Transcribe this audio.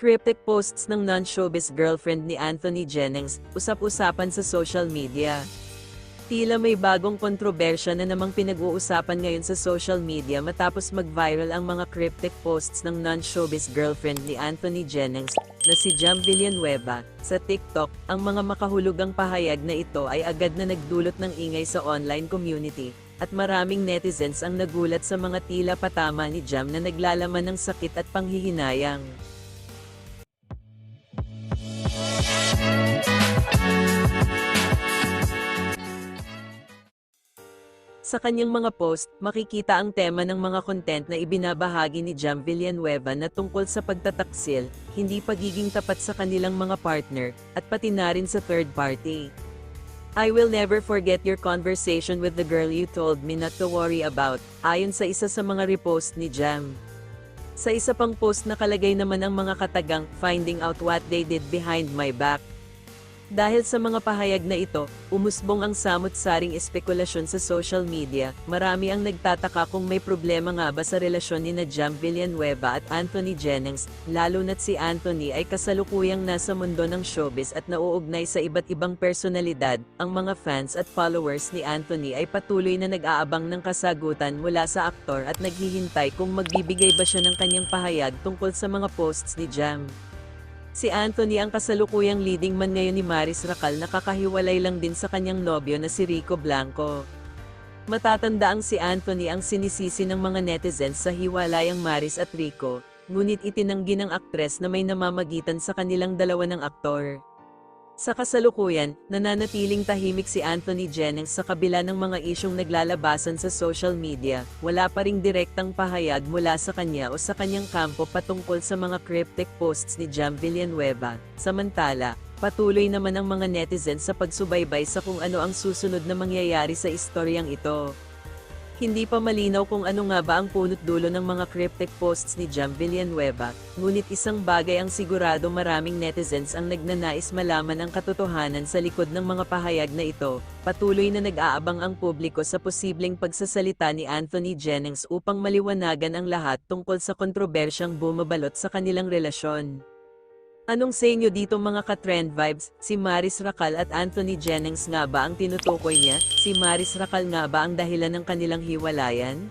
Cryptic posts ng non-showbiz girlfriend ni Anthony Jennings, usap-usapan sa social media. Tila may bagong kontrobersya na namang pinag-uusapan ngayon sa social media matapos mag-viral ang mga cryptic posts ng non-showbiz girlfriend ni Anthony Jennings, na si Jam Villanueva, sa TikTok. Ang mga makahulugang pahayag na ito ay agad na nagdulot ng ingay sa online community, at maraming netizens ang nagulat sa mga tila patama ni Jam na naglalaman ng sakit at panghihinayang. Sa kanyang mga post, makikita ang tema ng mga content na ibinabahagi ni Jam Villanueva na tungkol sa pagtataksil, hindi pagiging tapat sa kanilang mga partner, at pati na rin sa third party. I will never forget your conversation with the girl you told me not to worry about, ayon sa isa sa mga repost ni Jam. Sa isa pang post nakalagay naman ang mga katagang, finding out what they did behind my back. Dahil sa mga pahayag na ito, umusbong ang samot-saring espekulasyon sa social media, marami ang nagtataka kung may problema nga ba sa relasyon ni na Jam Villanueva at Anthony Jennings, lalo na't si Anthony ay kasalukuyang nasa mundo ng showbiz at nauugnay sa iba't ibang personalidad, ang mga fans at followers ni Anthony ay patuloy na nag-aabang ng kasagutan mula sa aktor at naghihintay kung magbibigay ba siya ng kanyang pahayag tungkol sa mga posts ni Jam. Si Anthony ang kasalukuyang leading man ngayon ni Maris Racal na kakahiwalay lang din sa kanyang nobyo na si Rico Blanco. Matatanda ang si Anthony ang sinisisi ng mga netizens sa hiwalayang Maris at Rico, ngunit itinanggi ng aktres na may namamagitan sa kanilang dalawa ng aktor. Sa kasalukuyan, nananatiling tahimik si Anthony Jennings sa kabila ng mga isyong naglalabasan sa social media, wala pa ring direktang pahayag mula sa kanya o sa kanyang kampo patungkol sa mga cryptic posts ni Jam Villanueva. Samantala, patuloy naman ang mga netizens sa pagsubaybay sa kung ano ang susunod na mangyayari sa istoryang ito. Hindi pa malinaw kung ano nga ba ang punot dulo ng mga cryptic posts ni Jam Villanueva, ngunit isang bagay ang sigurado maraming netizens ang nagnanais malaman ang katotohanan sa likod ng mga pahayag na ito. Patuloy na nag-aabang ang publiko sa posibleng pagsasalita ni Anthony Jennings upang maliwanagan ang lahat tungkol sa kontrobersyang bumabalot sa kanilang relasyon. Anong sa inyo dito mga ka-trend vibes, si Maris Racal at Anthony Jennings nga ba ang tinutukoy niya? Si Maris Racal nga ba ang dahilan ng kanilang hiwalayan?